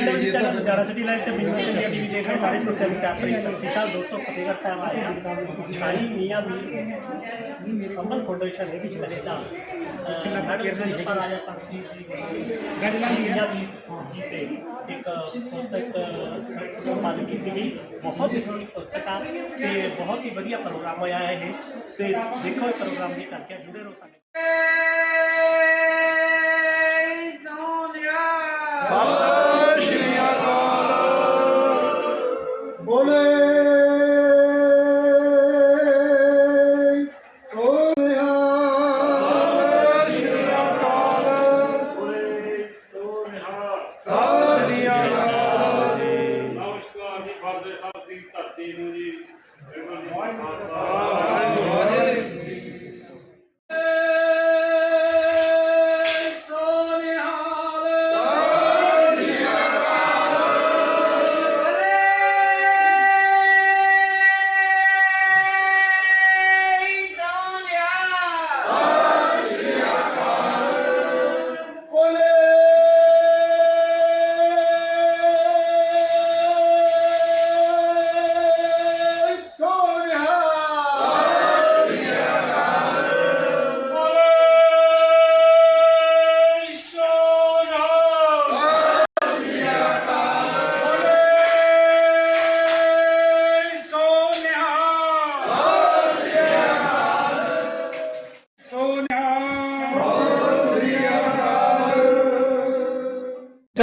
ਜਾਰਾ city live ਤੇ business India TV ਦੇਖ ਰਹੇ ਸਾਰੇ ਸਰੋਤਿਆਂ ਨੂੰ ਪਿਆਰ ਭਰੀ ਸਤਿ ਸ਼੍ਰੀ ਅਕਾਲ ਦੋਸਤੋ ਫਤਿਹਗੜ੍ਹ ਸਾਹਿਬ ਆਏ ਹਾਂ ਸਾਈ ਮੀਆਂ ਵੀ ਅੰਮ੍ਰਿਤ ਫਾਊਂਡੇਸ਼ਨ ਦੇ ਵਿੱਚ ਕੈਨੇਡਾ ਮੈਡਮ ਰਾਜਾ ਸੰਸੀ ਗੱਲਾਂ ਮੀਆਂ ਵੀ ਜੀ ਤੇ ਇੱਕ ਪੁਸਤਕ ਸੰਪਾਦਨ ਕੀਤੀ ਗਈ। ਬਹੁਤ ਹੀ ਸੋਹਣੀ ਪੁਸਤਕ ਆ ਤੇ ਬਹੁਤ ਹੀ ਵਧੀਆ ਪ੍ਰੋਗਰਾਮ ਹੋਇਆ ਹੈ ਇਹ। ਤੇ ਦੇਖੋ ਇਹ ਪ੍ਰੋਗਰਾਮ ਦੀ ਚਰਚਾ ਜੁੜੇ ਰਹੋ ਸਾਡੇ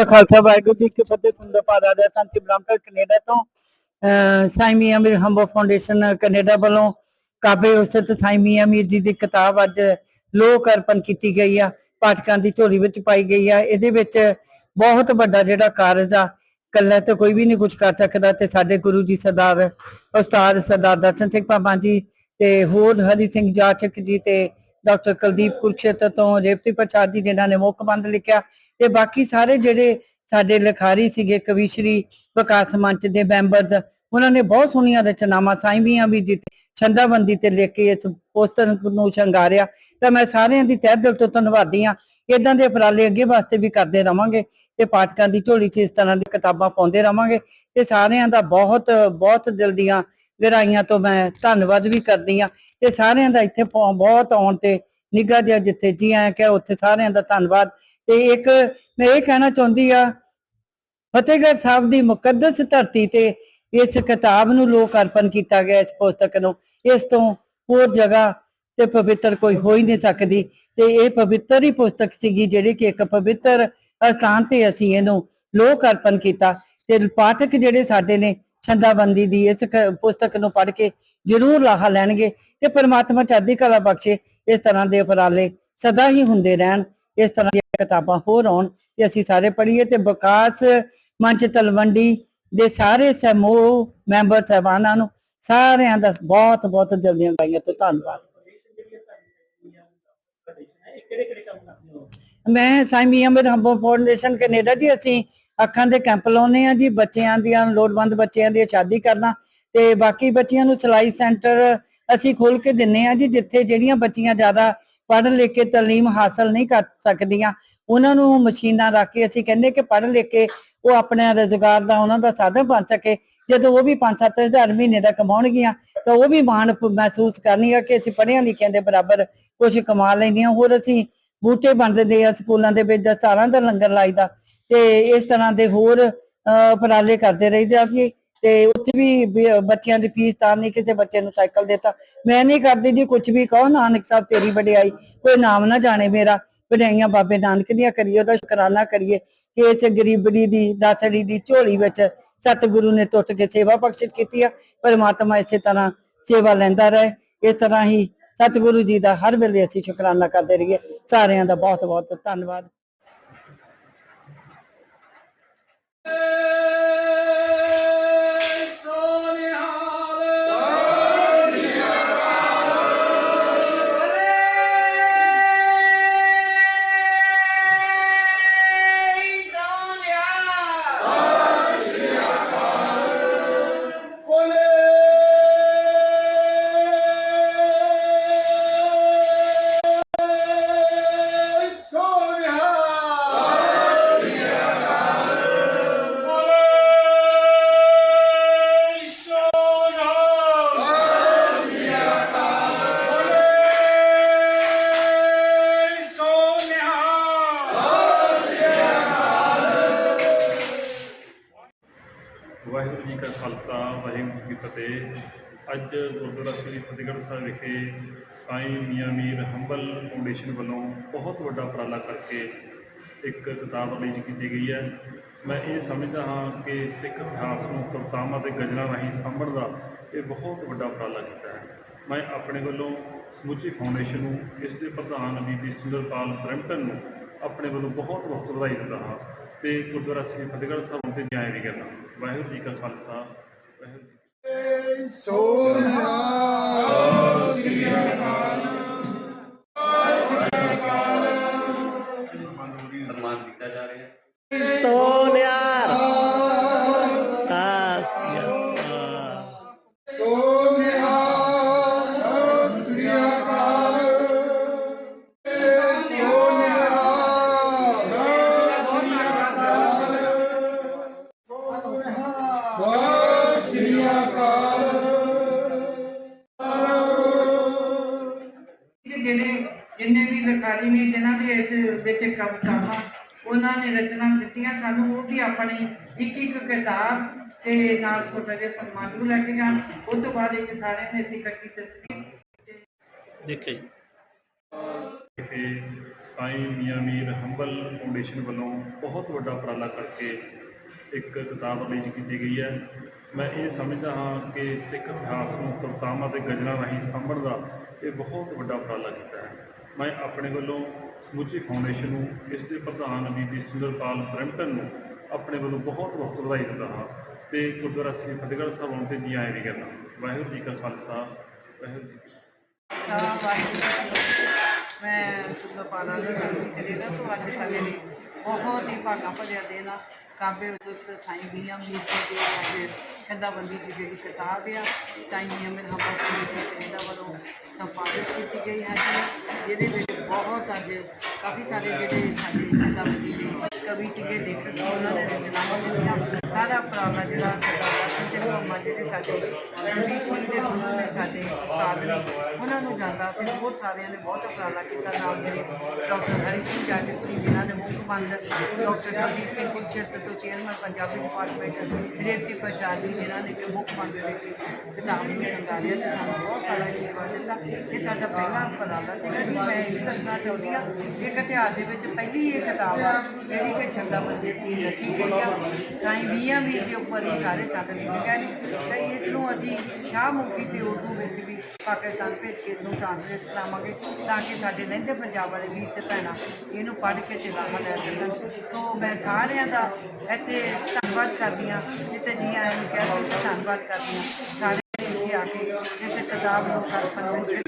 ਖਾਲਸਾ ਵਾਹਿਗੁਰੂ ਜੀ ਕੀ ਫਤਿਹ ਸੁੰਦਰ ਪਾਦਾ ਦਾ ਸੰਤੀ ਬ੍ਰਹਮਪੁਰ ਕੈਨੇਡਾ ਤੋਂ, ਅਹ ਮੀਰ ਹੰਬੋ ਫਾਊਂਡੇਸ਼ਨ ਕੈਨੇਡਾ ਵੱਲੋਂ ਕਾਬੇ ਉਸਤ ਸਾਈਂ ਮੀਰ ਜੀ ਦੀ ਕਿਤਾਬ ਅੱਜ ਲੋਕ ਅਰਪਣ ਕੀਤੀ ਗਈ ਆ, ਪਾਠਕਾਂ ਦੀ ਝੋਲੀ ਵਿੱਚ ਪਾਈ ਗਈ ਆ, ਇਹਦੇ ਵਿੱਚ ਬਹੁਤ ਵੱਡਾ ਜਿਹੜਾ ਕਾਰਜ ਆ ਕੱਲਾ ਤੇ ਕੋਈ ਵੀ ਨਹੀਂ ਕੁਝ ਕਰ ਸਕਦਾ ਤੇ ਸਾਡੇ ਗੁਰੂ ਜੀ ਸਰਦਾਰ, ਉਸਤਾਦ ਸਰਦਾਰ ਦਰਸ਼ਨ ਸਿੰਘ ਪਾਪਾ ਜੀ ਤੇ ਹੋਰ ਹਰੀ ਸਿੰਘ ਜਾਚਕ ਜੀ ਤੇ ਡਾਕਟਰ ਕੁਲਦੀਪ ਕੁਰਸ਼ੇਤਰ ਤੋਂ ਰੇਵਤੀ ਪ੍ਰਸਾਦ ਜੀ, ਜਿਨ੍ਹਾਂ ਨੇ ਮੁੱਖ ਬੰਦ ਲਿਖਿਆ ਤੇ ਬਾਕੀ ਸਾਰੇ ਜਿਹੜੇ ਸਾਡੇ ਲਿਖਾਰੀ ਸੀਗੇ ਕਵੀਸ਼ਰੀ ਵਿਕਾਸ ਮੰਚ ਦੇ ਮੈਂਬਰਸ, ਉਹਨਾਂ ਨੇ ਬਹੁਤ ਸੋਹਣੀਆਂ ਰਚਨਾਵਾਂ ਸਾਈਂਵੀਆਂ ਵੀ ਜਿੱਤ ਛੰਦਾਬੰਦੀ ਤੇ ਲਿਖ ਕੇ ਇਸ ਪੋਸਟਰ ਨੂੰ ਸ਼ੰਗਾਰਿਆ। ਤਾਂ ਮੈਂ ਸਾਰਿਆਂ ਦੀ ਤਹਿ ਦਿਲ ਤੋਂ ਧੰਨਵਾਦੀ ਆ ਇਦਾਂ ਦੇ ਉਪਰਾਲੇ ਅੱਗੇ ਵਾਸਤੇ ਵੀ ਕਰਦੇ ਰਵਾਂਗੇ ਤੇ ਪਾਠਕਾਂ ਦੀ ਝੋਲੀ 'ਚ ਇਸ ਤਰ੍ਹਾਂ ਦੀ ਕਿਤਾਬਾਂ ਪਾਉਂਦੇ ਰਵਾਂਗੇ ਤੇ ਸਾਰਿਆਂ ਦਾ ਬਹੁਤ ਬਹੁਤ ਦਿਲ ਦੀਆਂ ਗਹਿਰਾਈਆਂ ਤੋਂ ਮੈਂ ਧੰਨਵਾਦ ਵੀ ਕਰਦੀ ਆ ਤੇ ਸਾਰਿਆਂ ਦਾ ਇੱਥੇ ਬਹੁਤ ਆਉਣ ਤੇ ਨਿੱਘਾ ਜਿਹਾ ਜਿੱਥੇ ਜੀ ਆਇਆ ਕਿ ਉੱਥੇ ਸਾਰਿਆਂ ਦਾ ਧੰਨਵਾਦ। ਤੇ ਇੱਕ ਮੈਂ ਇਹ ਕਹਿਣਾ ਚਾਹੁੰਦੀ ਆ, ਫਤਿਹਗੜ੍ਹ ਸਾਹਿਬ ਦੀ ਮੁਕੱਦਸ ਧਰਤੀ ਤੇ ਇਸ ਕਿਤਾਬ ਨੂੰ ਲੋਕ ਅਰਪਣ ਕੀਤਾ ਗਿਆ ਇਸ ਪੁਸਤਕ ਨੂੰ। ਇਸ ਤੋਂ ਹੋਰ ਜਗ੍ਹਾ ਤੇ ਪਵਿੱਤਰ ਕੋਈ ਹੋ ਹੀ ਨਹੀਂ ਸਕਦੀ। ਤੇ ਇਹ ਪਵਿੱਤਰ ਹੀ ਪੁਸਤਕ ਸੀਗੀ ਜਿਹੜੀ ਕਿ ਇੱਕ ਪਵਿੱਤਰ ਸਥਾਨ ਤੇ ਅਸੀਂ ਇਹਨੂੰ ਲੋਕ ਅਰਪਣ ਕੀਤਾ। ਤੇ ਪਾਠਕ ਜਿਹੜੇ ਸਾਡੇ ਨੇ ਛੰਦਾਬੰਦੀ ਦੀ ਇਸ ਪੁਸਤਕ ਨੂੰ ਪੜ੍ਹ ਕੇ ਜ਼ਰੂਰ ਲਾਹਾ ਲੈਣਗੇ। ਤੇ ਪ੍ਰਮਾਤਮਾ ਚੜ੍ਹਦੀ ਕਲਾ ਬਖਸ਼ੇ ਇਸ ਤਰ੍ਹਾਂ ਦੇ ਉਪਰਾਲੇ ਸਦਾ ਹੀ ਹੁੰਦੇ ਰਹਿਣ। ਇਸ ਤਰ੍ਹਾਂ ਦੀਆਂ ਕਿਤਾਬਾਂ ਹੋਰ ਆਉਣ ਤੇ ਅਸੀਂ ਸਾਰੇ ਪੜ੍ਹੀਏ ਤੇ ਵਿਕਾਸ ਮੰਚ ਤਲਵੰਡੀ ਦੇ ਸਾਰੇ ਸਮੂਹ, ਮੈਂਬਰ ਸਹਿਬਾਨਾਂ ਨੂੰ ਸਾਰਿਆਂ ਦਾ ਬਹੁਤ ਬਹੁਤ ਦਿਲ ਦੀਆਂ ਗਾਈਆਂ ਤੋਂ ਧੰਨਵਾਦ। ਮੈਂ ਸਾਈਂ ਮੀਆਂ ਹੰਬੋ ਫਾਊਂਡੇਸ਼ਨ ਕੈਨੇਡਾ ਜੀ, ਅਸੀਂ ਅੱਖਾਂ ਦੇ ਕੈਂਪ ਲਾਉਨੇ ਆ ਜੀ, ਬੱਚਿਆਂ ਦੀਆਂ ਲੋੜਵੰਦ ਬੱਚਿਆਂ ਦੀ ਸ਼ਾਦੀ ਕਰਨਾ ਤੇ ਬਾਕੀ ਬੱਚਿਆਂ ਨੂੰ ਸਿਲਾਈ ਸੈਂਟਰ ਅਸੀਂ ਖੋਲ ਕੇ ਦਿੰਨੇ ਆ ਜੀ, ਜਿੱਥੇ ਜਿਹੜੀਆਂ ਬੱਚੀਆਂ ਜ਼ਿਆਦਾ ਪੜ੍ਹ ਲਿਖ ਕੇ ਤਾਲੀਮ ਹਾਸਲ ਨਹੀਂ ਕਰ ਸਕਦੀਆਂ। ਉਹਨਾਂ ਨੂੰ ਮਸ਼ੀਨਾਂ ਰੱਖ ਕੇ ਅਸੀਂ ਕਹਿੰਦੇ ਕਿ ਪੜ੍ਹ ਲਿਖ ਕੇ ਉਹ ਆਪਣੇ ਰੋਜ਼ਗਾਰ ਦਾ ਉਹਨਾਂ ਦਾ ਸਾਧਨ ਬਣ ਸਕੇ। ਜਦੋਂ ਉਹ ਵੀ 5-7000 ਮਹੀਨੇ ਦਾ ਕਮਾਉਣਗੀਆਂ ਤਾਂ ਉਹ ਵੀ ਮਾਣ ਮਹਿਸੂਸ ਕਰਨਗੀਆਂ ਕਿ ਅਸੀਂ ਪੜ੍ਹਿਆਂ ਲਿਖਿਆਂ ਦੇ ਬਰਾਬਰ ਕੁਝ ਕਮਾ ਲੈਂਦੀਆਂ। ਹੋਰ ਅਸੀਂ ਬੂਟੇ ਵੰਡਦੇ ਆ ਸਕੂਲਾਂ ਦੇ ਵਿੱਚ ਦਸਤਾਰਾਂ ਦਾ ਲੰਗਰ ਲਾਈਦਾ ਤੇ ਇਸ ਤਰ੍ਹਾਂ ਦੇ ਹੋਰ ਅਹ, ਉਪਰਾਲੇ ਕਰਦੇ ਰਹੀਦੇ ਆ ਜੀ ਤੇ ਉੱਥੇ ਵੀ ਵੀ ਬੱਚਿਆਂ ਦੀ ਫੀਸ ਤਾਂ ਨਹੀਂ ਕਿਸੇ ਬੱਚੇ ਨੂੰ ਸਾਈਕਲ ਦਿੱਤਾ। ਮੈਂ ਨਹੀਂ ਕਰਦੀ ਜੀ ਕੁਝ ਵੀ ਕਹੋ, ਨਾਨਕ ਸਾਹਿਬ ਤੇਰੀ ਵਡਿਆਈ। ਕੋਈ ਨਾਮ ਨਾ ਜਾਣੇ ਮੇਰਾ। ਵਡਿਆਈਆਂ ਬਾਬੇ ਨਾਨਕ ਦੀਆਂ ਕਰੀਏ, ਉਹਦਾ ਸ਼ੁਕਰਾਨਾ ਕਰੀਏ ਕਿ ਇਸ ਗਰੀਬੜੀ ਦੀ, ਦਾਸੜੀ ਦੀ ਝੋਲੀ ਵਿੱਚ ਸਤਿਗੁਰੂ ਨੇ ਟੁੱਟ ਕੇ ਸੇਵਾ ਬਖਸ਼ਿਸ਼ ਕੀਤੀ ਆ। ਪਰਮਾਤਮਾ ਇਸੇ ਤਰ੍ਹਾਂ ਸੇਵਾ ਲੈਂਦਾ ਰਹੇ। ਇਸ ਤਰ੍ਹਾਂ ਹੀ ਸਤਿਗੁਰੂ ਜੀ ਦਾ ਹਰ ਵੇਲੇ ਅਸੀਂ ਸ਼ੁਕਰਾਨਾ ਕਰਦੇ ਰਹੀਏ। ਸਾਰਿਆਂ ਦਾ ਬਹੁਤ ਬਹੁਤ ਧੰਨਵਾਦ। ਕਾ ਵਾਹਿਗੁਰੂ ਜੀ ਕੀ ਫਤਿਹ। ਅੱਜ ਗੁਰਦੁਆਰਾ ਸ੍ਰੀ ਫਤਿਹਗੜ੍ਹ ਸਾਹਿਬ ਵਿਖੇ ਸਾਈਂ ਮੀਆਂ ਮੀਰ ਹੰਬਲ ਫਾਊਂਡੇਸ਼ਨ ਵੱਲੋਂ ਬਹੁਤ ਵੱਡਾ ਉਪਰਾਲਾ ਕਰਕੇ ਇੱਕ ਕਿਤਾਬ ਰਿਲੀਜ਼ ਕੀਤੀ ਗਈ ਹੈ। ਮੈਂ ਇਹ ਸਮਝਦਾ ਹਾਂ ਕਿ ਸਿੱਖ ਇਤਿਹਾਸ ਨੂੰ ਕਵਿਤਾਵਾਂ ਤੇ ਗਜ਼ਲਾਂ ਰਾਹੀਂ ਸਾਂਭਣ ਦਾ ਇਹ ਬਹੁਤ ਵੱਡਾ ਉਪਰਾਲਾ ਕੀਤਾ ਹੈ। ਮੈਂ ਆਪਣੇ ਵੱਲੋਂ ਸਮੁੱਚੀ ਫਾਊਂਡੇਸ਼ਨ ਨੂੰ, ਇਸ ਦੇ ਪ੍ਰਧਾਨ ਬੀਬੀ ਸੁੰਦਰਪਾਲ ਬ੍ਰੈਂਪਟਨ ਨੂੰ ਆਪਣੇ ਵੱਲੋਂ ਬਹੁਤ ਬਹੁਤ ਵਧਾਈ ਦਿੰਦਾ ਹਾਂ ਤੇ ਗੁਰਦੁਆਰਾ ਸ੍ਰੀ ਫਤਿਹਗੜ੍ਹ ਸਾਹਿਬ ਤੇ ਜਾਇਆ ਵੀ ਕਰਨਾ। ਵਾਹਿਗੁਰੂ ਜੀ ਕਾ ਖਾਲਸਾ ਵਾਹਿਗੁਰੂ ਜੀ ਕੀ ਫਤਿਹ। ਸੋਨਿਆ ਸ੍ਰੀ ਸਨਮਾਨ ਕੀਤਾ ਜਾ ਰਿਹਾ ਹੈ ਉਹਨਾਂ ਨੇ ਰਚਨਾ ਦਿੱਤੀਆਂ ਸਾਨੂੰ ਉਹ ਵੀ ਆਪਣੀ ਇੱਕ ਇੱਕ ਕਿਤਾਬ ਤੇ ਨਾਲ ਛੋਟਾ ਜਿਹਾ ਸਨਮਾਨ ਨੂੰ ਲੈ ਕੇ ਜਾਣ। ਉਸ ਤੋਂ ਬਾਅਦ ਇਹ ਸਾਰਿਆਂ ਨੇ ਅਸੀਂ ਇਕੱਠੀ ਤਸਵੀਰ ਦੇਖੇ ਜੀ। ਵਿਖੇ ਸਾਈਂ ਮੀਆਂ ਮੀਰ ਹੰਬਲ ਫਾਊਂਡੇਸ਼ਨ ਵੱਲੋਂ ਬਹੁਤ ਵੱਡਾ ਉਪਰਾਲਾ ਕਰਕੇ ਇੱਕ ਕਿਤਾਬ ਰਿਲੀਜ਼ ਕੀਤੀ ਗਈ ਹੈ। ਮੈਂ ਇਹ ਸਮਝਦਾ ਹਾਂ ਕਿ ਸਿੱਖ ਇਤਿਹਾਸ ਨੂੰ ਕਵਿਤਾਵਾਂ ਤੇ ਗਜ਼ਲਾਂ ਰਾਹੀਂ ਸਾਂਭਣ ਦਾ ਇਹ ਬਹੁਤ ਵੱਡਾ ਉਪਰਾਲਾ ਕੀਤਾ ਹੈ। ਮੈਂ ਆਪਣੇ ਵੱਲੋਂ ਸਮੁੱਚੀ ਫਾਊਂਡੇਸ਼ਨ ਨੂੰ, ਇਸ ਦੇ ਪ੍ਰਧਾਨ ਬੀਬੀ ਸੁੰਦਰਪਾਲ ਬ੍ਰੈਂਪਟਨ ਨੂੰ ਆਪਣੇ ਵੱਲੋਂ ਬਹੁਤ ਬਹੁਤ ਵਧਾਈ ਦਿੰਦਾ ਹਾਂ ਤੇ ਗੁਰਦੁਆਰਾ ਸ੍ਰੀ ਫਤਿਹਗੜ੍ਹ ਸਾਹਿਬ ਆਉਣ ਤੇ ਜੀ ਆਇਆਂ ਵੀ ਕਰਨਾ ਵਾਹਿਗੁਰੂ ਜੀ ਕਾ ਖਾਲਸਾ, ਵਾਹਿਗੁਰੂ ਜੀ ਵਾਹਿਗੁਰੂ ਜੀ ਮੈਂ ਸੁਖਪਾਲਾ ਨੂੰ ਸੰਤੀ ਕਰੀਦਾ ਤੋਂ ਅੱਜ ਸਾਡੇ ਲਈ ਬਹੁਤ ਹੀ ਭਾਗਾ ਭਰਿਆ ਦਿਨ ਕਾਬੇ ਉਸ ਸਾਈਂ ਮੀਆਂ ਮੀਰ ਦੇ ਅੱਜ ਖੰਦਾਬੰਦੀ ਦੀ ਜਿਹੜੀ ਕਿਤਾਬ ਆ ਸਾਈਂ ਅਮਰ ਮੀਰ ਹੰਬਲ ਦੇ ਵੱਲੋਂ ਸੰਪਾਦਿਤ ਕੀਤੀ ਗਈ ਹੈ ਜਿਹਦੇ ਵਿੱਚ ਬਹੁਤ ਅੱਜ ਕਾਫੀ ਸਾਰੇ ਜਿਹੜੇ ਸਾਡੇ ਖੰਦਾਬੰਦੀ ਦੇ ਕਵੀ ਸੀਗੇ ਲੇਖਕ ਸੀ, ਉਹਨਾਂ ਨੇ ਰਚਨਾਵਾਂ ਦਿੱਤੀਆਂ ਸਾਰਾ ਉਪਰਾਲਾ ਜਿਹੜਾ ਸਰਦਾਰ ਸੰਜੇ ਜਿਹੜੇ ਸਾਡੇ ਬੀਸੀ ਦੇ ਗੁਰੂ ਨੇ ਸਾਡੇ ਉਸਤਾਦ ਨੇ, ਉਹਨਾਂ ਨੂੰ ਜਾਂਦਾ ਤੇ ਬਹੁਤ ਸਾਰਿਆਂ ਨੇ ਬਹੁਤ ਉਪਰਾਲਾ ਕੀਤਾ। ਨਾਲ ਮੇਰੇ ਡਾਕਟਰ ਹਰੀ ਸਿੰਘ ਜਾਜਕ ਜੀ, ਜਿਨ੍ਹਾਂ ਨੇ ਮੁੱਖ ਮੰਦ ਡਾਕਟਰ ਜਗਦੀਪ ਸਿੰਘ ਕੁਲਚੇਤ ਤੋਂ ਚੇਅਰਮੈਨ ਪੰਜਾਬੀ ਡਿਪਾਰਟਮੈਂਟ ਰੇਤੀ ਪ੍ਰਸ਼ਾਦ ਜੀ ਜਿਨ੍ਹਾਂ ਨੇ ਕਿ ਮੁੱਖ ਮੰਦ ਦੇ ਵਿੱਚ ਕਿਤਾਬ ਨੂੰ ਸੰਭਾਲਿਆ ਤੇ ਸਾਨੂੰ ਬਹੁਤ ਸਾਰਾ ਆਸ਼ੀਰਵਾਦ ਦਿੱਤਾ। ਇਹ ਸਾਡਾ ਪਹਿਲਾ ਉਪਰਾਲਾ ਸੀਗਾ ਜੀ ਮੈਂ ਇਹ ਵੀ ਦੱਸਣਾ ਚਾਹੁੰਦੀ ਹਾਂ, ਇੱਕ ਇਤਿਹਾਸ ਦੇ ਵਿੱਚ ਪਹਿਲੀ ਇਹ ਕਿਤਾਬ ਆ, ਜਿਹੜੀ ਕਿ ਛੰਦਾ ਬੰਦੇ ਦੀ ਰਚੀ ਗਈ ਆ। ਸਾਈਂ ਮੀਆਂ ਮੀਰ ਦੇ ਉੱਪਰ ਹੀ ਸਾਰੇ ਛੰਦ ਲਿਖੇ ਗਏ ਨੇ ਤੇ ਇਸ ਨੂੰ ਅਸੀਂ ਸ਼ਾਹਮੁਖੀ ਤੇ ਉਰਦੂ ਵਿੱਚ ਵੀ ਪਾਕਿਸਤਾਨ ਭੇਜ ਕੇ ਇਸ ਨੂੰ ਟ੍ਰਾਂਸਲੇਟ ਕਰਾਵਾਂਗੇ ਤਾਂ ਕਿ ਸਾਡੇ ਲਹਿੰਦੇ ਪੰਜਾਬ ਵਾਲੇ ਵੀਰ ਤੇ ਭੈਣਾਂ ਇਹਨੂੰ ਪੜ੍ਹ ਕੇ ਤੇ ਲੈ ਸਕਣ। ਸੋ ਮੈਂ ਸਾਰਿਆਂ ਦਾ ਇੱਥੇ ਧੰਨਵਾਦ ਕਰਦੀ ਹਾਂ, ਜਿੱਥੇ ਜੀ ਆਇਆਂ ਨੂੰ ਕਹਿ ਕੇ ਧੰਨਵਾਦ ਕਰਦੀ ਹਾਂ, ਸਾਰੇ ਇੱਥੇ ਆ ਕੇ ਇਸ ਕਿਤਾਬ ਨੂੰ ਕਰਪਨ ਵਿੱਚ ਲਿਖ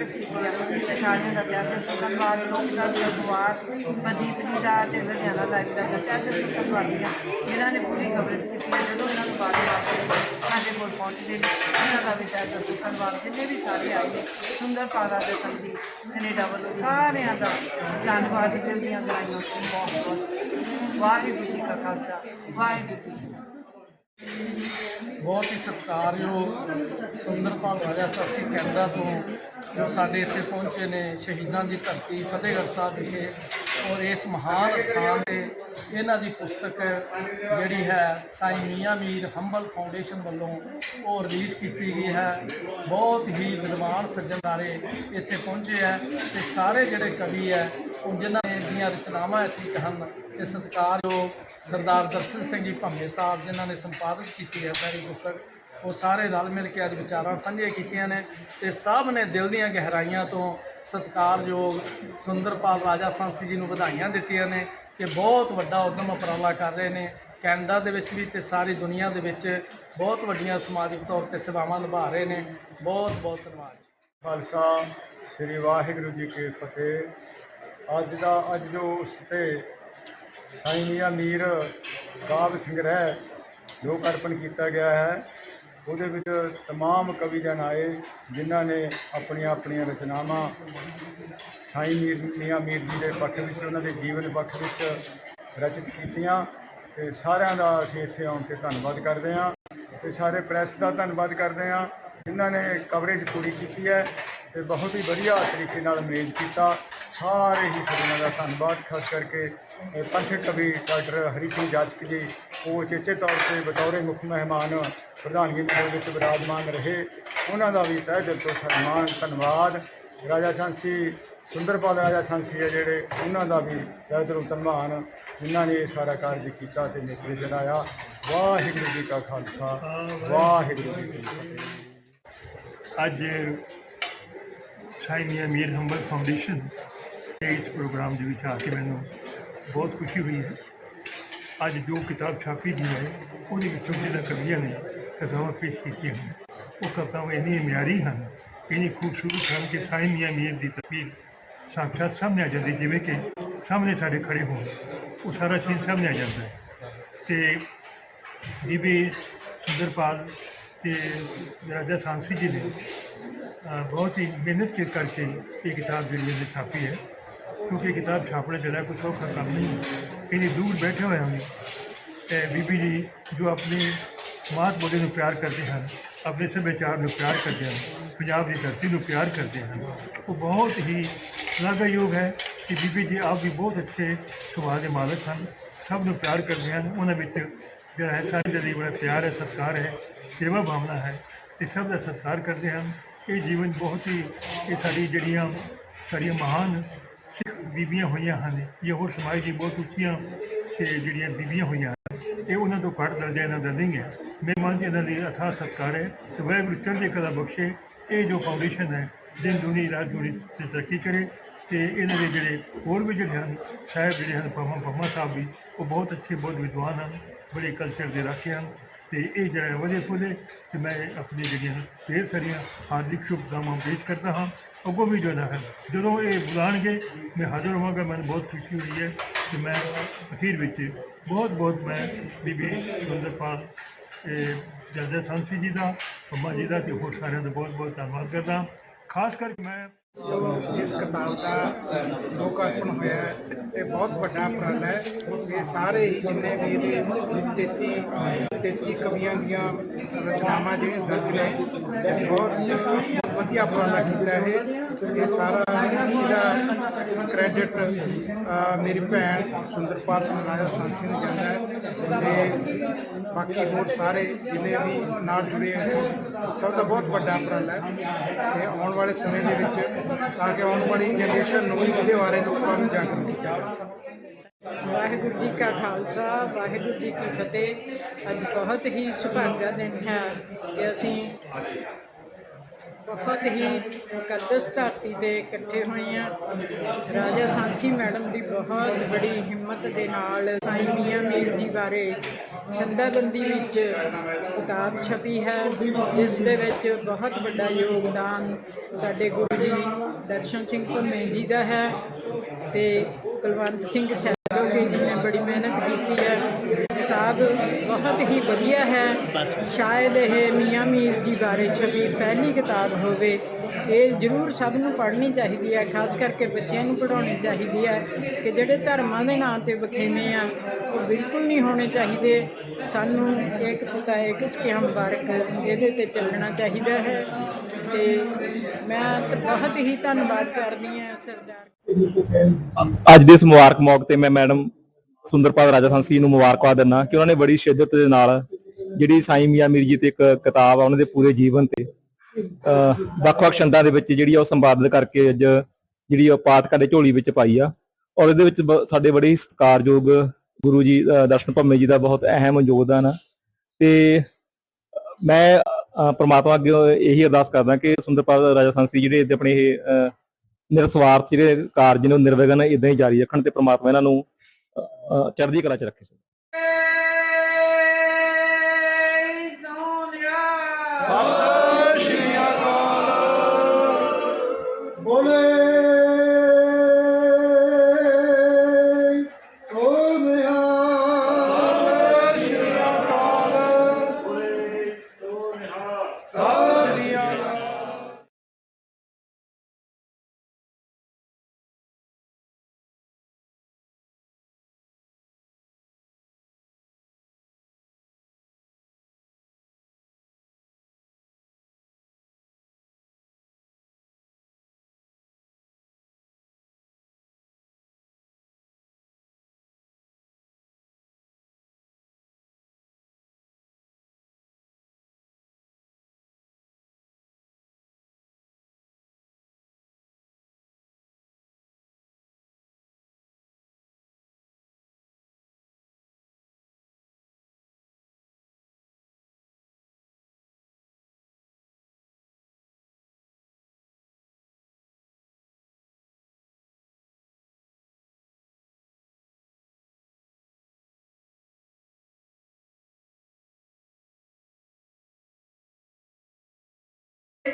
ਕੀਤੀ ਸਾਰਿਆਂ ਦਾ ਪਿਆਰ ਤੇ ਧੰਨਵਾਦ ਲੋਕ ਦਾ ਧੰਨਵਾਦ ਪ੍ਰਦੀਪ ਜੀ ਦਾ ਤੇ ਲੁਧਿਆਣਾ ਲਾਈਵ ਦਾ ਪਿਆਰ ਤੇ ਧੰਨਵਾਦ ਹਾਂ ਜਿਨ੍ਹਾਂ ਨੇ ਪੂਰੀ ਕਵਰੇਜ ਕੀਤੀ ਹੈ ਜਦੋਂ ਉਹਨਾਂ ਨੂੰ ਬਾਰੇ ਵਾਪਸ ਸਾਡੇ ਕੋਲ ਪਹੁੰਚਦੇ ਨੇ ਉਹਨਾਂ ਦਾ ਵੀ ਪਿਆਰ ਤੇ ਧੰਨਵਾਦ ਜਿੰਨੇ ਵੀ ਸਾਰੇ ਆਏ ਨੇ, ਸੁੰਦਰ ਪਾਰਾ ਦੇ ਸੰਗੀ, ਕੈਨੇਡਾ ਵੱਲੋਂ ਸਾਰਿਆਂ ਦਾ ਧੰਨਵਾਦ ਦਿਲ ਦੀਆਂ ਗਰਾਈਆਂ ਬਹੁਤ ਬਹੁਤ। ਵਾਹਿਗੁਰੂ ਜੀ ਕਾ ਖਾਲਸਾ, ਵਾਹਿਗੁਰੂ ਜੀ ਬਹੁਤ ਹੀ ਸਤਿਕਾਰਯੋਗ ਸੁੰਦਰਪਾਲ ਰਾਜਾ ਸਾਸੀ ਕੈਨੇਡਾ ਤੋਂ ਜੋ ਸਾਡੇ ਇੱਥੇ ਪਹੁੰਚੇ ਨੇ, ਸ਼ਹੀਦਾਂ ਦੀ ਧਰਤੀ ਫਤਿਹਗੜ੍ਹ ਸਾਹਿਬ ਵਿਖੇ ਔਰ ਇਸ ਮਹਾਨ ਸਥਾਨ ਤੇ ਇਹਨਾਂ ਦੀ ਪੁਸਤਕ ਜਿਹੜੀ ਹੈ, ਸਾਈ ਮੀਆਂ ਮੀਰ ਹੰਬਲ ਫਾਊਂਡੇਸ਼ਨ ਵੱਲੋਂ ਉਹ ਰਿਲੀਜ਼ ਕੀਤੀ ਗਈ ਹੈ। ਬਹੁਤ ਹੀ ਵਿਦਵਾਨ ਸੱਜਣ ਸੱਜਣਦਾਰੇ ਇੱਥੇ ਪਹੁੰਚੇ ਹੈ ਤੇ ਸਾਰੇ ਜਿਹੜੇ ਕਵੀ ਹੈ ਜਿਨ੍ਹਾਂ ਨੇ ਦੀਆਂ ਰਚਨਾਵਾਂ ਅਸੀਂ ਹਨ ਤੇ ਸਤਿਕਾਰਯੋਗ ਸਰਦਾਰ ਦਰਸ਼ਨ ਸਿੰਘ ਜੀ ਭੰਮੇ ਸਾਹਿਬ ਜਿਨ੍ਹਾਂ ਨੇ ਸੰਪਾਦਕ ਕੀਤੀ ਹੈ ਸਾਰੀ ਪੁਸਤਕ, ਉਹ ਸਾਰੇ ਰਲ ਮਿਲ ਕੇ ਅੱਜ ਵਿਚਾਰਾਂ ਸਾਂਝੀਆਂ ਕੀਤੀਆਂ ਨੇ ਤੇ ਸਭ ਨੇ ਦਿਲ ਦੀਆਂ ਗਹਿਰਾਈਆਂ ਤੋਂ ਸਤਿਕਾਰਯੋਗ ਸੁੰਦਰਪਾਲ ਰਾਜਾ ਸਾਂਸੀ ਜੀ ਨੂੰ ਵਧਾਈਆਂ ਦਿੱਤੀਆਂ ਨੇ ਕਿ ਬਹੁਤ ਵੱਡਾ ਉਦਮ ਉਪਰਾਲਾ ਕਰ ਰਹੇ ਨੇ, ਕੈਨੇਡਾ ਦੇ ਵਿੱਚ ਵੀ ਤੇ ਸਾਰੀ ਦੁਨੀਆ ਦੇ ਵਿੱਚ ਬਹੁਤ ਵੱਡੀਆਂ ਸਮਾਜਿਕ ਤੌਰ ਤੇ ਸੇਵਾਵਾਂ ਨਿਭਾ ਰਹੇ ਨੇ ਬਹੁਤ ਬਹੁਤ ਧੰਨਵਾਦ ਜੀ। ਖਾਲਸਾ, ਸ੍ਰੀ ਵਾਹਿਗੁਰੂ ਜੀ ਕੀ ਫਤਿਹ ਅੱਜ ਦਾ ਅੱਜ ਜੋ ਉਸ ਤੇ ਸਾਈਂ ਮੀਆਂ ਮੀਰ ਕਾਵ ਸੰਗ੍ਰਹਿ ਜੋ ਅਰਪਣ ਕੀਤਾ ਗਿਆ ਹੈ ਉਹਦੇ ਵਿੱਚ तमाम ਕਵੀ ਜਨ ਆਏ ਜਿਨ੍ਹਾਂ ਨੇ ਆਪਣੀਆਂ ਆਪਣੀਆਂ ਰਚਨਾਵਾਂ ਸਾਈਂ ਮੀਰ ਮੀਆਂ ਮੀਰ ਜੀ ਦੇ ਪੱਖ ਵਿੱਚ ਉਹਨਾਂ ਦੇ ਜੀਵਨ ਪੱਖ ਵਿੱਚ ਰਚਿਤ ਕੀਤੀਆਂ ਤੇ ਸਾਰਿਆਂ ਦਾ ਅਸੀਂ ਇੱਥੇ ਆਉਣ ਤੇ ਧੰਨਵਾਦ ਕਰਦੇ ਹਾਂ ਤੇ ਸਾਰੇ ਪ੍ਰੈਸ ਦਾ ਧੰਨਵਾਦ ਕਰਦੇ ਹਾਂ ਜਿਨ੍ਹਾਂ ਨੇ ਕਵਰੇਜ ਪੂਰੀ ਕੀਤੀ ਹੈ ਤੇ ਬਹੁਤ ਹੀ ਵਧੀਆ ਤਰੀਕੇ ਨਾਲ ਮੈਨੇਜ ਕੀਤਾ ਸਾਰੇ ਹੀ ਸਭਨਾਂ ਦਾ ਧੰਨਵਾਦ, ਖਾਸ ਕਰਕੇ ਇਹ ਪੰਥਕ ਕਵੀ ਡਾਕਟਰ ਹਰੀ ਸਿੰਘ ਜਾਜਕ ਜੀ, ਉਹ ਚੇਚੇ ਤੌਰ ਤੇ ਬਤੌਰੇ ਮੁੱਖ ਮਹਿਮਾਨ ਪ੍ਰਧਾਨਗੀ ਮੇਲੇ ਵਿੱਚ ਵਿਰਾਜਮਾਨ ਰਹੇ। ਉਹਨਾਂ ਦਾ ਵੀ ਤਹਿ ਦਿਲ ਤੋਂ ਸਨਮਾਨ, ਧੰਨਵਾਦ। ਰਾਜਾ ਸਾਂਸੀ ਸੁੰਦਰਪਾਲ ਰਾਜਾ ਸਾਂਸੀ ਹੈ ਜਿਹੜੇ ਉਹਨਾਂ ਦਾ ਵੀ ਤਹਿ ਦਿਲੋਂ ਧੰਨਵਾਨ ਜਿਨ੍ਹਾਂ ਨੇ ਇਹ ਸਾਰਾ ਕਾਰਜ ਕੀਤਾ ਤੇ ਨੇਤਰੇ ਚੜਾਇਆ ਵਾਹਿਗੁਰੂ ਜੀ ਕਾ ਖਾਲਸਾ, ਵਾਹਿਗੁਰੂ ਜੀ ਕੀ ਫਤਿਹ। ਅੱਜ ਸ਼ਾਇਨੀ ਅਮੀਰ ਹੰਬਲ ਫਾਊਂਡੇਸ਼ਨ ਇਸ ਪ੍ਰੋਗਰਾਮ ਦੇ ਵਿੱਚ ਆ ਕੇ ਮੈਨੂੰ ਬਹੁਤ ਖੁਸ਼ੀ ਹੋਈ। ਹੈ ਅੱਜ ਜੋ ਕਿਤਾਬ ਛਾਪੀ ਗਈ ਹੈ, ਉਹਦੇ ਵਿੱਚੋਂ ਜਿਹੜਾ ਕਵੀਆਂ ਨੇ ਕਥਾਵਾਂ ਪੇਸ਼ ਕੀਤੀਆਂ ਹਨ, ਉਹ ਕਵਿਤਾਵਾਂ ਇੰਨੀ ਮਿਆਰੀ ਹਨ, ਇੰਨੀ ਖੂਬਸੂਰਤ ਹਨ ਕਿ ਸਾਈ ਮੀਆਂ ਮੀਰ ਦੀ ਤਸਵੀਰ ਸਾਖਸ਼ਾਤ ਸਾਹਮਣੇ ਆ ਜਾਂਦੀ ਜਿਵੇਂ ਕਿ ਸਾਹਮਣੇ ਸਾਡੇ ਖੜੇ ਹੋਣ, ਉਹ ਸਾਰਾ ਚੀਜ਼ ਸਾਹਮਣੇ ਆ ਜਾਂਦਾ ਹੈ। ਤੇ ਬੀਬੀ ਸੁੰਦਰਪਾਲ ਤੇ ਰਾਜਾ ਸਾਂਸੀ ਜੀ ਨੇ ਬਹੁਤ ਹੀ ਮਿਹਨਤ ਕਰਕੇ ਇਹ ਕਿਤਾਬ ਜਿਹੜੀ ਛਾਪੀ ਹੈ। ਕਿਉਂਕਿ ਕਿਤਾਬ ਛਾਪਣਾ ਜਿਹੜਾ ਕੋਈ ਸੌਖਾ ਕੰਮ ਨਹੀਂ ਹੈ। ਇੰਨੀ ਦੂਰ ਬੈਠੇ ਹੋਏ ਹਨ ਤੇ ਬੀਬੀ ਜੀ ਜੋ ਆਪਣੀ ਮਾਤ ਬੋਲੀ ਨੂੰ ਪਿਆਰ ਕਰਦੇ ਹਨ, ਆਪਣੇ ਸੱਭਿਆਚਾਰ ਨੂੰ ਪਿਆਰ ਕਰਦੇ ਹਨ, ਪੰਜਾਬ ਦੀ ਧਰਤੀ ਨੂੰ ਪਿਆਰ ਕਰਦੇ ਹਨ, ਉਹ ਬਹੁਤ ਹੀ ਸ਼ਲਾਘਾਯੋਗ ਹੈ ਕਿ ਬੀਬੀ ਜੀ ਆਪ ਵੀ ਬਹੁਤ ਅੱਛੇ ਸੁਭਾਅ ਦੇ ਮਾਲਕ ਹਨ, ਸਭ ਨੂੰ ਪਿਆਰ ਕਰਦੇ ਹਨ। ਉਹਨਾਂ ਵਿੱਚ ਜਿਹੜਾ ਹੈ ਸਾਡੇ ਦੇ ਲਈ ਬੜਾ ਪਿਆਰ ਹੈ, ਸਤਿਕਾਰ ਹੈ ਸੇਵਾ ਭਾਵਨਾ ਹੈ ਇਹ ਸਭ ਦਾ ਸਤਿਕਾਰ ਕਰਦੇ ਹਨ। ਇਹ ਜੀਵਨ ਬਹੁਤ ਹੀ, ਇਹ ਸਾਡੀ ਜਿਹੜੀਆਂ, ਸਾਡੀਆਂ ਮਹਾਨ ਬੀਬੀਆਂ ਹੋਈਆਂ ਹਨ। ਇਹ ਹੋਰ ਸਮਾਜ ਦੀ ਬਹੁਤ ਉੱਚੀਆਂ ਤੇ ਜਿਹੜੀਆਂ ਬੀਬੀਆਂ ਹੋਈਆਂ ਹਨ, ਇਹ ਉਹਨਾਂ ਤੋਂ ਘੱਟ ਦਰਜਾ ਇਹਨਾਂ ਦਾ ਨਹੀਂ ਹੈ। ਮੇਰੇ ਮਨ 'ਚ ਇਹਨਾਂ ਲਈ ਅਥਾਹ ਸਤਿਕਾਰ ਹੈ ਤੇ ਵਾਹਿਗੁਰੂ ਚੜ੍ਹਦੀ ਕਲਾ ਬਖਸ਼ੇ। ਇਹ ਜੋ ਫਾਊਂਡੇਸ਼ਨ ਹੈ, ਦਿਨ ਦੁਨੀ, ਰਾਤ ਦੁਨੀ ਤੇ ਤਰੱਕੀ ਕਰੇ ਤੇ ਇਹਨਾਂ ਦੇ ਜਿਹੜੇ ਹੋਰ ਵੀ ਜਿਹੜੇ ਹਨ, ਸਾਹਿਬ ਜਿਹੜੇ ਹਨ ਪਮਾ ਪਮਾ ਸਾਹਿਬ ਵੀ, ਉਹ ਬਹੁਤ ਅੱਛੇ, ਬਹੁਤ ਵਿਦਵਾਨ ਹਨ, ਬੜੇ ਕਲਚਰ ਦੇ ਰਾਖੇ ਹਨ ਤੇ ਇਹ ਜਿਹੜਾ ਵਧੇ ਫੁੱਲੇ ਤੇ ਮੈਂ ਆਪਣੀ ਜਿਹੜੀਆਂ ਢੇਰ ਸਾਰੀਆਂ ਹਾਰਦਿਕ ਸ਼ੁਭਕਾਮਨਾਵਾਂ ਪੇਸ਼ ਕਰਦਾ ਹਾਂ। ਅੱਗੋਂ ਵੀ ਜਿਹੜਾ ਹੈ। ਜਦੋਂ ਇਹ ਬੁਲਾਣਗੇ ਮੈਂ ਹਾਜ਼ਰ ਹੋਵਾਂਗਾ। ਮੈਨੂੰ ਬਹੁਤ ਖੁਸ਼ੀ ਹੋਈ ਹੈ ਕਿ ਮੈਂ ਅਖੀਰ ਵਿੱਚ ਬਹੁਤ ਬਹੁਤ ਮੈਂ ਬੀਬੀ ਸੁੰਦਰਪਾਲ ਇਹ ਸੰਸੀ ਜੀ ਦਾ ਅੰਮਾ ਜੀ ਦਾ ਤੇ ਹੋਰ ਸਾਰਿਆਂ ਦਾ ਬਹੁਤ ਬਹੁਤ ਧੰਨਵਾਦ ਕਰਦਾ ਖਾਸ ਕਰਕੇ ਮੈਂ ਜਿਸ ਕਿਤਾਬ ਦਾ ਲੋਕਾਰਪਣ ਹੋਇਆ ਹੈ, ਇਹ ਬਹੁਤ ਵੱਡਾ ਉਪਰਾਲਾ ਹੈ। ਇਹ ਸਾਰੇ ਹੀ ਜਿੰਨੇ ਵੀ ਇਹਦੇ 33 33 ਕਵੀਆਂ ਦੀਆਂ ਰਚਨਾਵਾਂ ਜਿਹੜੀਆਂ ਦਰਜ ਨੇ ਬਹੁਤ ਵਧੀਆ ਉਪਰਾਲਾ ਕੀਤਾ ਹੈ ਇਹ ਸਾਰਾ ਜਿਹੜਾ ਕ੍ਰੈਡਿਟ ਮੇਰੀ ਭੈਣ ਸੁੰਦਰਪਾਲ ਸਿੰਘ ਰਾਜਾ ਸਾਂਸੀ ਨੂੰ ਜਾਂਦਾ ਹੈ। ਤੇ ਬਾਕੀ ਹੋਰ ਸਾਰੇ ਜਿੰਨੇ ਵੀ ਨਾਲ ਜੁੜੇ ਹੋਏ ਸੀ, ਸਭ ਦਾ ਬਹੁਤ ਵੱਡਾ ਉਪਰਾਲਾ ਹੈ। ਤੇ ਆਉਣ ਵਾਲੇ ਸਮੇਂ ਦੇ ਵਿੱਚ ਤਾਂ ਕਿ ਆਉਣ ਵਾਲੀ ਜਨਰੇਸ਼ਨ ਨੂੰ ਵੀ ਇਹਦੇ ਬਾਰੇ ਲੋਕਾਂ ਨੂੰ ਜਾਗਰੂਕ ਕੀਤਾ ਜਾ ਸਕੇ। ਵਾਹਿਗੁਰੂ ਜੀ ਕਾ ਖਾਲਸਾ, ਵਾਹਿਗੁਰੂ ਜੀ ਕੀ ਫਤਿਹ। ਅੱਜ ਬਹੁਤ ਹੀ ਸੁਭਾਗਾ ਦਿਨ ਹੈ ਕਿ ਅਸੀਂ ਬਹੁਤ ਹੀ ਮੁਕੱਦਸ ਧਰਤੀ ਤੇ ਇਕੱਠੇ ਹੋਏ ਹਾਂ। ਰਾਜਾ ਸਾਂਸੀ ਮੈਡਮ ਦੀ ਬਹੁਤ ਬੜੀ ਹਿੰਮਤ ਦੇ ਨਾਲ ਸਾਈਂ ਮੀਆਂ ਮੀਰ ਜੀ ਬਾਰੇ ਛੰਦਾਬੰਦੀ ਵਿੱਚ ਕਿਤਾਬ ਛਪੀ ਹੈ, ਜਿਸ ਦੇ ਵਿੱਚ ਬਹੁਤ ਵੱਡਾ ਯੋਗਦਾਨ ਸਾਡੇ ਗੁਰੂ ਜੀ ਦਰਸ਼ਨ ਸਿੰਘ ਭੰਮੇ ਜੀ ਦਾ ਹੈ ਤੇ ਕੁਲਵੰਤ ਸਿੰਘ ਸੈਦੋਗੀ ਜੀ ਨੇ ਬੜੀ ਮਿਹਨਤ ਕੀਤੀ ਹੈ, ਕਿਤਾਬ ਬਹੁਤ ਹੀ ਵਧੀਆ ਹੈ। ਸ਼ਾਇਦ ਇਹ ਮੀਆਂ ਮੀਰ ਜੀ ਬਾਰੇ ਛਪੀ ਪਹਿਲੀ ਕਿਤਾਬ ਹੋਵੇ। ਇਹ ਜ਼ਰੂਰ ਸਭ ਨੂੰ ਪੜ੍ਹਨੀ ਚਾਹੀਦੀ ਹੈ, ਖਾਸ ਕਰਕੇ ਬੱਚਿਆਂ ਨੂੰ ਪੜ੍ਹਾਉਣੀ ਚਾਹੀਦੀ ਹੈ ਕਿ ਜਿਹੜੇ ਧਰਮਾਂ ਦੇ ਨਾਂ ਤੇ ਵਖੇਵੇਂ ਆ, ਉਹ ਬਿਲਕੁਲ ਨਹੀਂ ਹੋਣੇ ਚਾਹੀਦੇ। ਸਾਨੂੰ ਇੱਕ ਪਿਤਾ, ਇੱਕ ਸਿੱਖਿਆ ਮੁਬਾਰਕ ਇਹਦੇ ਤੇ ਚੱਲਣਾ ਚਾਹੀਦਾ ਹੈ ਤੇ ਮੈਂ ਬਹੁਤ ਹੀ ਧੰਨਵਾਦ ਕਰਦੀ ਹਾਂ ਸਰਦਾਰ। ਅੱਜ ਦੇ ਇਸ ਮੁਬਾਰਕ ਮੌਕੇ ਤੇ ਮੈਂ ਮੈਡਮ ਸੁੰਦਰਪਾਲ ਰਾਜਾ ਸੰਸੀ ਨੂੰ ਮੁਬਾਰਕਬਾਦ ਦਿੰਦਾ ਕਿ ਉਹਨਾਂ ਨੇ ਬੜੀ ਸ਼ਿੱਦਤ ਦੇ ਨਾਲ ਜਿਹੜੀ ਸਾਈਂ ਮੀਆਂ ਮੀਰ ਜੀ ਤੇ ਇੱਕ ਕਿਤਾਬ ਆ, ਉਹਨਾਂ ਦੇ ਪੂਰੇ ਜੀਵਨ ਤੇ ਵੱਖ-ਵੱਖ ਛੰਦਾਂ ਦੇ ਵਿੱਚ ਜਿਹੜੀ ਆ ਉਹ ਸੰਪਾਦਨ ਕਰਕੇ ਅੱਜ ਜਿਹੜੀ ਉਹ ਪਾਠ ਕਰਦੇ ਝੋਲੀ ਵਿੱਚ ਪਾਈ ਆ। ਔਰ ਇਹਦੇ ਵਿੱਚ ਸਾਡੇ ਬੜੇ ਸਤਿਕਾਰਯੋਗ ਗੁਰੂ ਜੀ ਦਰਸ਼ਨ ਭੰਮੇ ਜੀ ਦਾ ਬਹੁਤ ਅਹਿਮ ਯੋਗਦਾਨ ਆ। ਤੇ ਮੈਂ ਪਰਮਾਤਮਾ ਅੱਗੇ ਇਹੀ ਅਰਦਾਸ ਕਰਦਾ ਕਿ ਸੁੰਦਰਪਾਲ ਰਾਜਾ ਸੰਸੀ ਜੀ ਦੇ ਆਪਣੇ ਇਹ ਨਿਰਸਵਾਰਥ ਜਿਹੜੇ ਕਾਰਜ ਨੂੰ ਨਿਰਵਿਘਨ ਇਦਾਂ ਹੀ ਜਾਰੀ ਰੱਖਣ ਤੇ ਪਰਮਾਤਮਾ ਇਹਨਾਂ ਨੂੰ ਚੜ੍ਹਦੀ ਕਲਾ 'ਚ ਰੱਖੇ। ਸਭ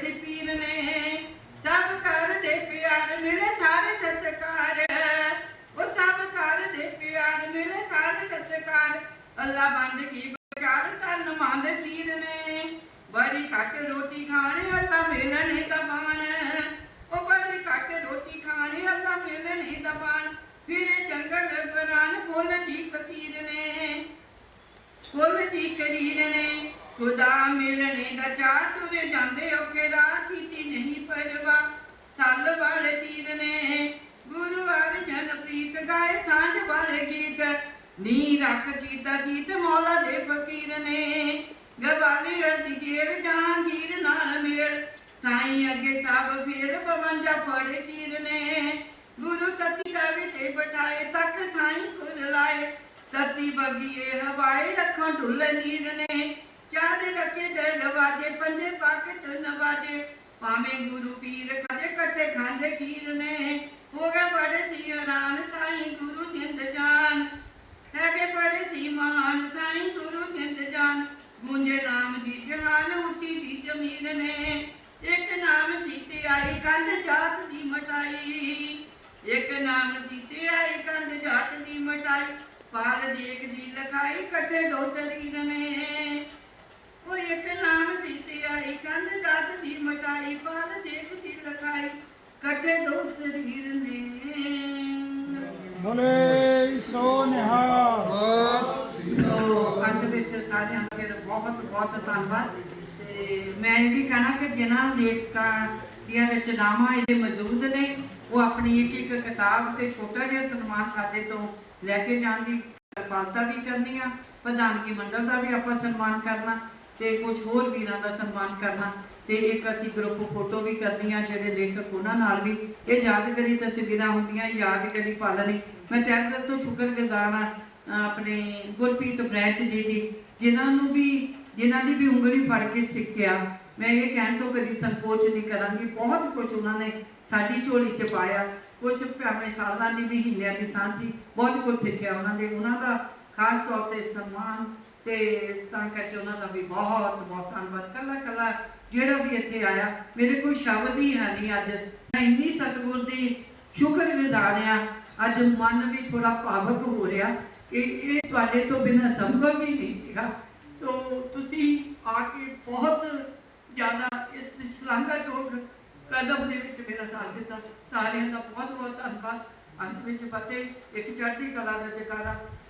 ਸੀ ਪੀਰ ਨੇ ਸਭ ਕਰਦੇ ਪਿਆਰ ਮੇਰੇ ਸਾਰੇ ਸਤਕਾਰ। ਉਹ ਸਭ ਕਰਦੇ ਪਿਆਰ ਮੇਰੇ ਸਾਰੇ ਸਤਕਾਰ। ਅੱਲਾ ਬੰਦ ਕੀ ਬਕਾਰ ਤਨ ਮੰਦ ਸੀਰ ਨੇ। ਬੜੀ ਘੱਟ ਰੋਟੀ ਖਾਣੇ ਅੱਲਾ ਮਿਲਣੇ ਦਬਾਨ ਉਹ ਬੜੀ ਘੱਟ ਰੋਟੀ ਖਾਣੇ ਅੱਲਾ ਮਿਲਣੇ ਦਬਾਨ ਫਿਰ ਜੰਗਲ ਬਰਾਨ ਫੁੱਲ ਦੀ ਫਕੀਰ ਨੇ। ਫੁੱਲ ਕਰੀਰ ਨੇ, ਖੁਦਾ ਮਿਲਣੇ ਦਾ ਚਾਰ ਤੁਰੇ ਜਾਂਦੇ ਔਕੇ ਰਾਹ ਕੀਤੀ ਨਹੀਂ ਪਰਵਾ ਸੱਲ ਵਾਲੇ ਤੀਰ ਨੇ ਗੁਰੂ ਅਰਜਨ ਪ੍ਰੀਤ ਗਾਏ ਸਾਂਝ ਵਾਲੇ ਗੀਤ। ਨੀ ਰੱਖ ਕੀਤਾ ਜੀਤ ਮੌਲਾ ਦੇ ਫਕੀਰ ਨੇ, ਗਵਾਲੀ ਅਰਦੀ ਜੇਰ ਜਹਾਂਗੀਰ ਨਾਲ ਮੇਲ। ਸਾਈਂ ਅੱਗੇ ਸਭ ਫੇਰ 52 ਫੜੇ ਤੀਰ ਨੇ, ਗੁਰੂ ਤਤੀ ਦਾ ਵਿਟੇ ਬਟਾਏ ਤੱਕ ਸਾਈਂ ਕੁਰ ਲਾਏ। ਤਤੀ ਬਗੀਏ ਹਵਾਏ ਰੱਖਾਂ ਢੁੱਲ ਨੀਰ ਨੇ। ਚਾਰੇ ਰੱਖੇ ਦੇ ਨਵਾਜੇ, ਪੰਜੇ ਪਾਕਟ ਨਵਾਜੇ। ਭਾਵੇਂ ਗੁਰੂ ਪੀਰ ਕਦੇ ਕੱਟੇ ਖਾਂਦੇ ਖੀਰ ਨੇ। ਹੋ ਗਏ ਬੜੇ ਸੀ ਹੈਰਾਨ ਸਾਈਂ ਗੁਰੂ ਜਿੰਦ ਜਾਨ। ਹੈਗੇ ਬੜੇ ਸੀ ਮਹਾਨ ਸਾਈਂ ਗੁਰੂ ਜਿੰਦ ਜਾਨ। ਗੁੰਜੇ ਨਾਮ ਦੀ ਜਹਾਨ, ਉੱਚੀ ਦੀ ਜ਼ਮੀਨ ਨੇ। ਇੱਕ ਨਾਮ ਸੀਤੇ ਆਈ ਕੰਧ ਜਾਤ ਦੀ ਮਟਾਈ। ਇੱਕ ਨਾਮ ਜੀਤੇ ਆਈ ਕੰਧ ਜਾਤ ਦੀ ਮਟਾਈ। ਪਾਰ ਦੇਖ ਦੀ ਲਖਾਈ ਕੱਟੇ ਦੋ ਤਰੀਨ ਨੇ। ਉਹ ਇੱਕ ਨਾਮ ਸੀਤੇ ਆਈ ਕੰਧ ਜਾਤ ਦੀ ਮਟਾਈ ਪਾਰ ਦੇਖ ਦੀ ਲਖਾਈ ਕੱਟੇ ਦੋ ਸਰੀਰ ਨੇ। ਬੋਲੇ ਸੋ ਨਿਹਾਲ। ਸੋ ਅੱਜ ਵਿੱਚ ਸਾਰਿਆਂ ਦਾ ਬਹੁਤ ਬਹੁਤ ਧੰਨਵਾਦ। ਤੇ ਮੈਂ ਇਹ ਵੀ ਕਹਿਣਾ ਕਿ ਜਿਨ੍ਹਾਂ ਲੇਖਕਾਂ ਦੀਆਂ ਰਚਨਾਵਾਂ ਇਹਦੇ ਮੌਜੂਦ ਨੇ ਉਹ ਆਪਣੀ ਇੱਕ ਇੱਕ ਕਿਤਾਬ ਤੇ ਛੋਟਾ ਜਿਹਾ ਸਨਮਾਨ ਸਾਡੇ ਤੋਂ ਲੈ ਕੇ ਜਾਣ ਦੀ ਕਿਰਪਾਲਤਾ ਵੀ ਕਰਨੀ ਆ ਪ੍ਰਧਾਨਗੀ ਮੰਡਲ ਦਾ ਵੀ ਆਪਾਂ ਸਨਮਾਨ ਕਰਨਾ ਤੇ ਕੁਝ ਹੋਰ ਵੀਰਾਂ ਦਾ ਸਨਮਾਨ ਕਰਨਾ। ਤੇ ਇੱਕ ਅਸੀਂ ਗਰੁੱਪ ਫੋਟੋ ਵੀ ਕਰਨੀਆਂ, ਜਿਹੜੇ ਲੇਖਕ ਉਹਨਾਂ ਨਾਲ ਵੀ। ਇਹ ਯਾਦਗਾਰੀ ਤਸਵੀਰਾਂ ਹੁੰਦੀਆਂ, ਯਾਦਗਾਰੀ ਪਲ ਮੈਂ ਤਹਿ ਤੋਂ ਸ਼ੁਕਰਗੁਜ਼ਾਰ ਹਾਂ ਆਪਣੇ ਗੁਰਪ੍ਰੀਤ ਬ੍ਰੈਚ ਜੀ ਦੀ, ਜਿਨ੍ਹਾਂ ਨੂੰ ਵੀ, ਜਿਨ੍ਹਾਂ ਦੀ ਵੀ ਉਂਗਲੀ ਫੜ ਕੇ ਸਿੱਖਿਆ। ਮੈਂ ਇਹ ਕਹਿਣ ਤੋਂ ਕਦੀ ਸੰਕੋਚ ਨਹੀਂ ਕਰਾਂਗੀ। ਬਹੁਤ ਕੁਝ ਉਹਨਾਂ ਨੇ ਸਾਡੀ ਝੋਲੀ ਚ ਪਾਇਆ। ਕੁਝ ਭਾਵੇਂ ਸਾਲਾਂ ਦੀ ਵੀ ਦੀ ਸਾਂਝੀ ਬਹੁਤ ਕੁਝ ਸਿੱਖਿਆ ਉਹਨਾਂ ਦੇ ਉਹਨਾਂ ਦਾ ਖਾਸ ਤੌਰ ਤੇ ਸਨਮਾਨ ਤੇ ਤਾਂ ਕਰਕੇ ਉਹਨਾਂ ਦਾ ਵੀ ਬਹੁਤ ਬਹੁਤ ਧੰਨਵਾਦ। ਕੱਲਾ ਕੱਲਾ ਜਿਹੜਾ ਵੀ ਇੱਥੇ ਆਇਆ, ਮੇਰੇ ਕੋਈ ਸ਼ਬਦ ਹੀ ਹੈ ਨਹੀਂ ਅੱਜ। ਮੈਂ ਇੰਨੀ ਸਤਿਗੁਰ ਦੀ ਸ਼ੁਕਰਗੁਜ਼ਾਰ ਆ ਅੱਜ ਮਨ ਵੀ ਥੋੜਾ ਭਾਵਕ ਹੋ ਰਿਹਾ ਕਿ ਇਹ ਤੁਹਾਡੇ ਤੋਂ ਬਿਨਾਂ ਸੰਭਵ ਹੀ ਨਹੀਂ ਸੀਗਾ ਸੋ ਤੁਸੀਂ ਆ ਕੇ ਬਹੁਤ ਜ਼ਿਆਦਾ ਇਸ ਸ਼ਲਾਘਾ ਯੋਗ ਕਦਮ ਦੇ ਵਿੱਚ ਮੇਰਾ ਸਾਥ ਦਿੱਤਾ ਸਾਰਿਆਂ ਦਾ ਬਹੁਤ ਬਹੁਤ ਧੰਨਵਾਦ ਅੰਤ ਵਿੱਚ ਫਤਿਹ ਇੱਕ ਚੜ੍ਹਦੀ